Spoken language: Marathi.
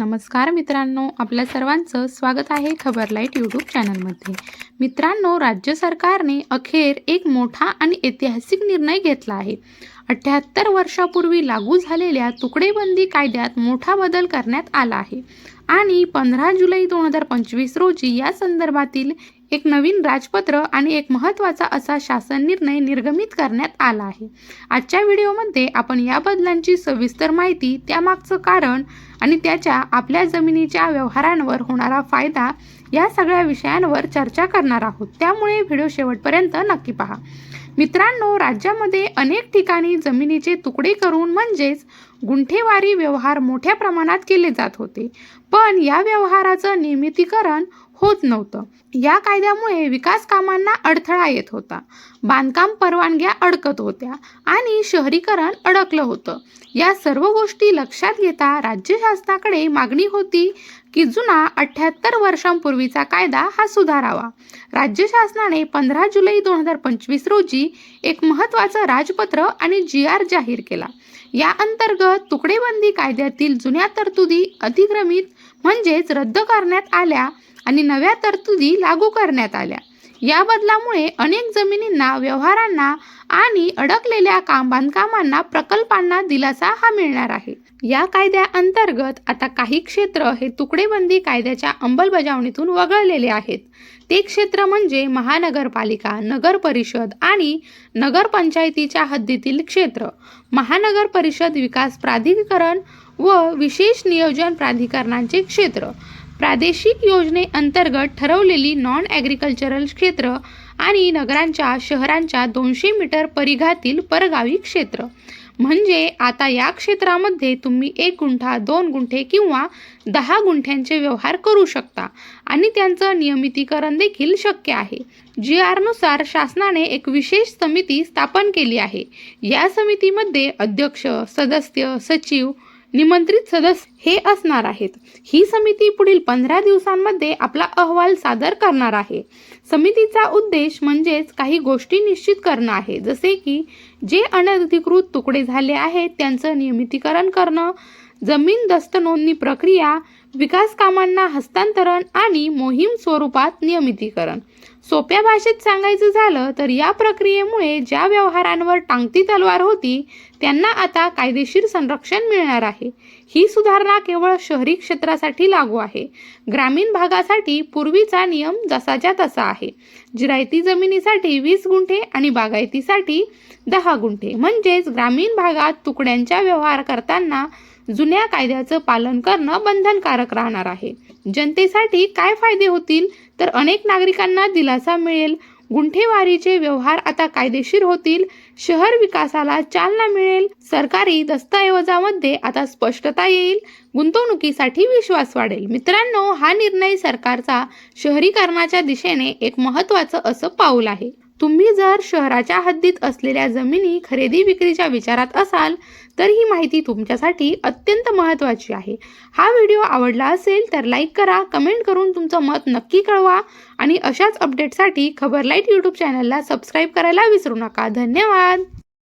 नमस्कार मित्रांनो आपल्या सर्वांचं स्वागत आहे खबरलाईट यूट्यूब चॅनलमध्ये. मित्रांनो राज्य सरकारने अखेर एक मोठा आणि ऐतिहासिक निर्णय घेतला आहे. अठ्ठ्याहत्तर वर्षापूर्वी लागू झालेल्या तुकडेबंदी कायद्यात मोठा बदल करण्यात आला आहे. आणि पंधरा जुलै दोन हजार पंचवीस रोजी या संदर्भातील एक नवीन राजपत्र आणि एक महत्त्वाचा असा शासन निर्णय निर्गमित करण्यात आला आहे. आजच्या व्हिडिओमध्ये आपण या बदलांची सविस्तर माहिती त्यामागचं कारण आणि त्याच्या आपल्या जमिनीच्या व्यवहारांवर होणारा फायदा या सगळ्या विषयांवर चर्चा करणार आहोत. त्यामुळे व्हिडिओ शेवटपर्यंत नक्की पहा. मित्रांनो राज्यामध्ये अनेक ठिकाणी जमिनीचे तुकडे करून म्हणजेच गुंठेवारी व्यवहार मोठ्या प्रमाणात केले जात होते. पण या व्यवहाराचं नियमितीकरण होत नव्हतं. या कायद्यामुळे विकास कामांना अडथळा येत होता. बांधकाम परवानग्या अडकत होत्या आणि शहरीकरण अडकलं होतं. या सर्व गोष्टी लक्षात घेता राज्य शासनाकडे मागणी होती की जुना अठ्ठ्याहत्तर वर्षांपूर्वीचा कायदा हा सुधारावा. राज्य शासनाने पंधरा जुलै दोन हजार पंचवीस रोजी एक महत्त्वाचं राजपत्र आणि जी आर जाहीर केला. या अंतर्गत तुकडेबंदी कायद्यातील जुन्या तरतुदी अधिक्रमित म्हणजेच रद्द करण्यात आल्या आणि नव्या तरतुदी लागू करण्यात आल्या. या बदलामुळे अनेक जमिनींना व्यवहारांना आणि अडकलेल्या काम बांधकामांना प्रकल्पांना दिलासा हा मिळणार आहे. या कायद्या अंतर्गत आता काही क्षेत्र हे तुकडेबंदी कायद्याच्या अंमलबजावणीतून वगळलेले आहेत. ते क्षेत्र म्हणजे महानगरपालिका नगर परिषद आणि नगरपंचायतीच्या हद्दीतील क्षेत्र. महानगर परिषद विकास प्राधिकरण व विशेष नियोजन प्राधिकरणांचे क्षेत्र. प्रादेशिक योजनेअंतर्गत ठरवलेली नॉन ॲग्रिकल्चरल क्षेत्र आणि नगरांच्या शहरांच्या दोनशे मीटर परिघातील परगावी क्षेत्र. म्हणजे आता या क्षेत्रामध्ये तुम्ही एक गुंठा दोन गुंठे किंवा दहा गुंठ्यांचे व्यवहार करू शकता आणि त्यांचं नियमितीकरण देखील शक्य आहे. जी आरनुसार शासनाने एक विशेष समिती स्थापन केली आहे. या समितीमध्ये अध्यक्ष सदस्य सचिव निमंत्रित सदस्य हे असणार आहेत. ही समिती पुढील पंधरा दिवसांमध्ये आपला अहवाल सादर करणार आहे. समितीचा उद्देश म्हणजेच काही गोष्टी निश्चित करणं आहे. जसे की जे अनधिकृत तुकडे झाले आहेत त्यांचं नियमितीकरण करणं जमीन दस्त नोंदणी प्रक्रिया विकास कामांना हस्तांतरण आणि मोहीम स्वरूपात नियमितीकरण. सोप्या भाषेत सांगायचं झालं तर या प्रक्रियेमुळे ज्या व्यवहारांवर टांगती तलवार होती त्यांना आता कायदेशीर संरक्षण मिळणार आहे. ही सुधारणा केवळ शहरी क्षेत्रासाठी लागू आहे. ग्रामीण भागासाठी पूर्वीचा नियम जसाच्या तसा आहे. जिरायती जमिनीसाठी वीस गुंठे आणि बागायतीसाठी दहा गुंठे. म्हणजेच ग्रामीण भागात तुकड्यांच्या व्यवहार करताना जुन्या कायद्याचं पालन करणं बंधनकारक राहणार आहे. जनतेसाठी काय फायदे होतील? तर अनेक नागरिकांना दिलासा मिळेल. गुंठेवारीचे व्यवहार आता कायदेशीर होतील. शहर विकासाला चालना मिळेल. सरकारी दस्तऐवजामध्ये आता स्पष्टता येईल. गुंतवणुकीसाठी विश्वास वाढेल. मित्रांनो हा निर्णय सरकारचा शहरीकरणाच्या दिशेने एक महत्त्वाचं असं पाऊल आहे. तुम्ही जर शहराच्या हद्दीत असलेल्या जमिनी खरेदी विक्रीच्या विचारात असाल तर ही माहिती तुमच्यासाठी अत्यंत महत्त्वाची आहे. हा व्हिडिओ आवडला असेल तर लाईक करा कमेंट करून तुमचं मत नक्की कळवा आणि अशाच अपडेटसाठी खबर लाइट यूट्यूब चॅनलला सबस्क्राईब करायला विसरू नका. धन्यवाद!